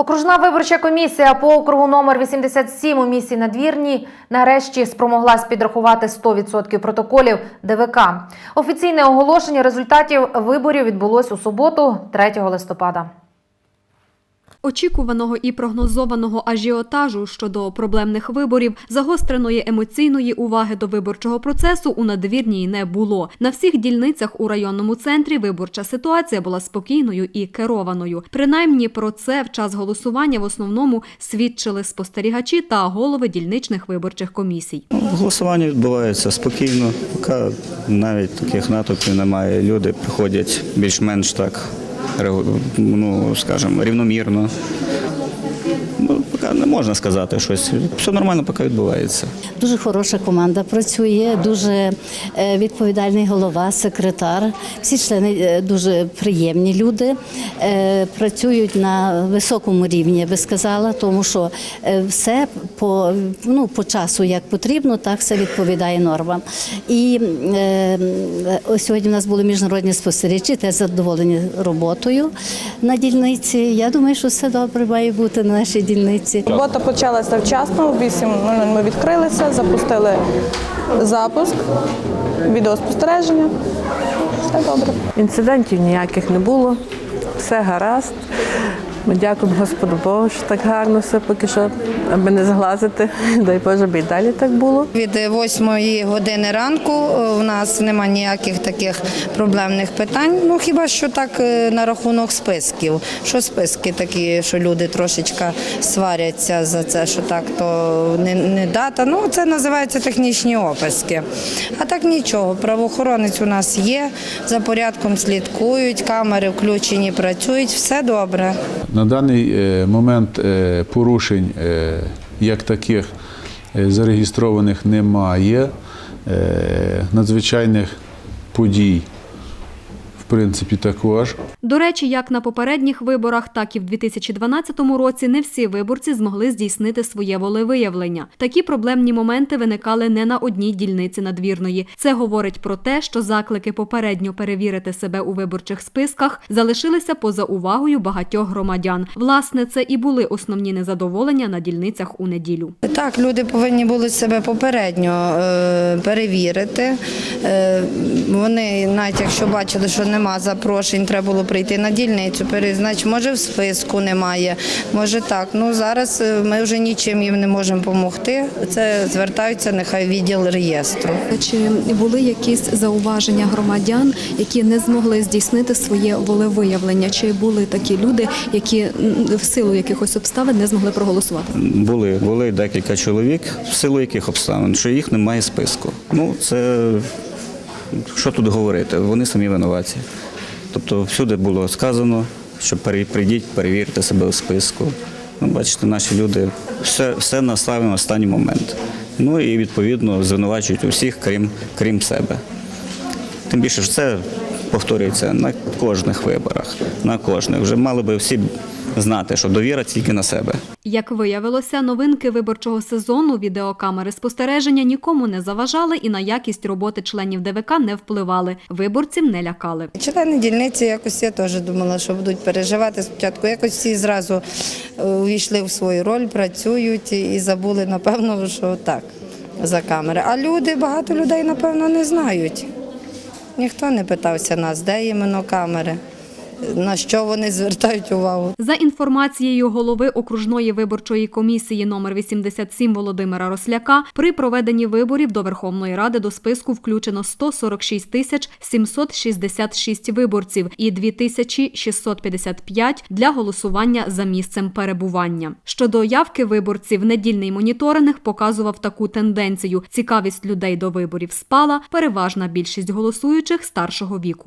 Окружна виборча комісія по округу номер 87 у місті Надвірні нарешті спромоглась підрахувати 100% протоколів ДВК. Офіційне оголошення результатів виборів відбулось у суботу, 3 листопада. Очікуваного і прогнозованого ажіотажу щодо проблемних виборів, загостреної емоційної уваги до виборчого процесу у надвірній не було. На всіх дільницях у районному центрі виборча ситуація була спокійною і керованою. Принаймні про це в час голосування в основному свідчили спостерігачі та голови дільничних виборчих комісій. Голосування відбувається спокійно, поки навіть таких натовпів немає. Люди приходять більш-менш так, ну, скажімо, рівномірно. Можна сказати щось. Все нормально, поки відбувається. Дуже хороша команда працює, дуже е, відповідальний голова, секретар. Всі члени е, дуже приємні люди. е, Працюють на високому рівні, я би сказала, тому що все по, ну, по часу як потрібно, так все відповідає нормам. І е, сьогодні в нас були міжнародні спостерігачі, теж задоволені роботою на дільниці. Я думаю, що все добре має бути на нашій дільниці. Робота почалася вчасно, У 8.00 ми відкрилися, запустили запуск, відеоспостереження. Все добре. Інцидентів ніяких не було, все гаразд. Ми дякуємо Господу Богу, що так гарно все поки що, аби не зглазити. Дай Боже, аби і далі так було. Від 8 години ранку е, у нас немає ніяких таких проблемних питань. Ну хіба що так е, на рахунок списків. Що списки такі, що люди трошечка сваряться за це, що так то не, не дата. Ну це називається технічні описки. А так нічого. Правоохоронець у нас є, за порядком слідкують, камери включені, працюють, все добре. На даний е, момент е, порушень е, як таких зареєстрованих немає. Надзвичайних подій, принципі, також. До речі, як на попередніх виборах, так і в 2012 році не всі виборці змогли здійснити своє волевиявлення. Такі проблемні моменти виникали не на одній дільниці надвірної. Це говорить про те, що заклики попередньо перевірити себе у виборчих списках залишилися поза увагою багатьох громадян. Власне, це і були основні незадоволення на дільницях у неділю. Так, люди повинні були себе попередньо е, перевірити. Е, вони, навіть якщо бачили, що нема запрошень, треба було прийти на дільницю, пере- значить, може в списку немає, може так. Ну зараз е, ми вже нічим їм не можемо допомогти. Це звертаються нехай відділ реєстру. Чи були якісь зауваження громадян, які не змогли здійснити своє волевиявлення? Чи були такі люди, які в силу якихось обставин не змогли проголосувати? Були, були декілька чоловік, в силу яких обставин, що їх немає списку. Ну, це що тут говорити? Вони самі винуваті. Тобто всюди було сказано, що прийдіть, перевірте себе у списку. Ну, бачите, наші люди все, все наставили на останній момент. Ну і відповідно звинувачують усіх, крім, крім себе. Тим більше що це повторюється на кожних виборах, на кожних. Вже мали би всі знати, що довіра тільки на себе. Як виявилося, новинки виборчого сезону відеокамери спостереження нікому не заважали і на якість роботи членів ДВК не впливали. Виборців не лякали. Члени дільниці якось я теж думала, що будуть переживати спочатку. Якось всі зразу е, увійшли в свою роль, працюють і забули, напевно, що так за камери. А люди, багато людей, напевно, не знають. Ніхто не питався нас, де іменно камери, на що вони звертають увагу. За інформацією голови окружної виборчої комісії номер 87 Володимира Росляка, при проведенні виборів до Верховної Ради до списку включено 146 тисяч 766 виборців і 2655 для голосування за місцем перебування. Щодо явки виборців, недільний моніторинг показував таку тенденцію: цікавість людей до виборів спала, переважна більшість голосуючих старшого віку.